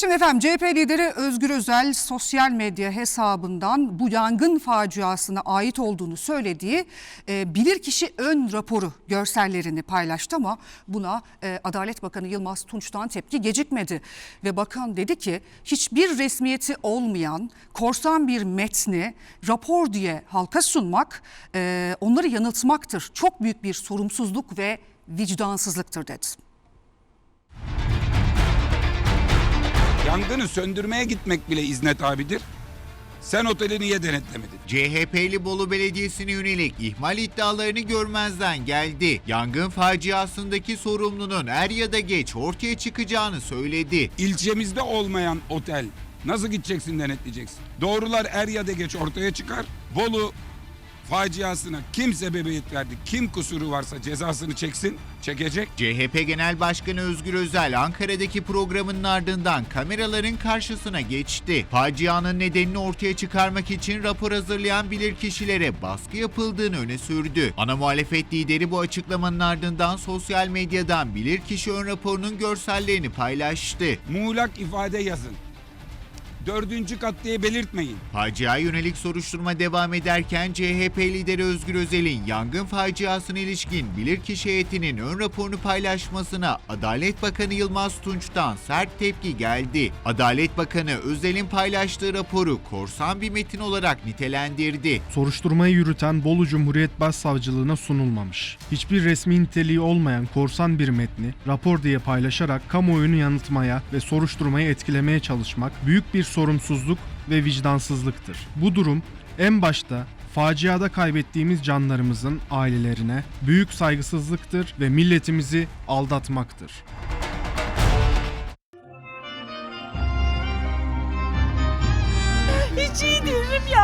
Şimdi efendim CHP lideri Özgür Özel sosyal medya hesabından bu yangın faciasına ait olduğunu söylediği e, bilirkişi ön raporu görsellerini paylaştı ama buna e, Adalet Bakanı Yılmaz Tunç'tan tepki gecikmedi. Ve bakan dedi ki hiçbir resmiyeti olmayan korsan bir metni rapor diye halka sunmak e, onları yanıltmaktır. Çok büyük bir sorumsuzluk ve vicdansızlıktır dedi. Yangını söndürmeye gitmek bile iznet abidir. Sen oteli niye denetlemedin? CHP'li Bolu Belediyesi'ne yönelik ihmal iddialarını görmezden geldi. Yangın faciasındaki sorumlunun er ya da geç ortaya çıkacağını söyledi. İlçemizde olmayan otel nasıl gideceksin denetleyeceksin? Doğrular er ya da geç ortaya çıkar. Bolu faciasına kim sebebiyet verdi, kim kusuru varsa cezasını çeksin, çekecek. CHP Genel Başkanı Özgür Özel Ankara'daki programının ardından kameraların karşısına geçti. Facianın nedenini ortaya çıkarmak için rapor hazırlayan bilirkişilere baskı yapıldığını öne sürdü. Ana muhalefet lideri bu açıklamanın ardından sosyal medyadan bilirkişi ön raporunun görsellerini paylaştı. Muğlak ifade yazın. Dördüncü kat diye belirtmeyin. Faciaya yönelik soruşturma devam ederken CHP lideri Özgür Özel'in yangın faciasına ilişkin bilirkişi heyetinin ön raporunu paylaşmasına Adalet Bakanı Yılmaz Tunç'tan sert tepki geldi. Adalet Bakanı Özel'in paylaştığı raporu korsan bir metin olarak nitelendirdi. soruşturmayı yürüten Bolu Cumhuriyet Başsavcılığına sunulmamış. Hiçbir resmi niteliği olmayan korsan bir metni rapor diye paylaşarak kamuoyunu yanıltmaya ve soruşturmayı etkilemeye çalışmak büyük bir sorumsuzluk ve vicdansızlıktır. Bu durum en başta faciada kaybettiğimiz canlarımızın ailelerine büyük saygısızlıktır ve milletimizi aldatmaktır. Hiç iyi değilim yok.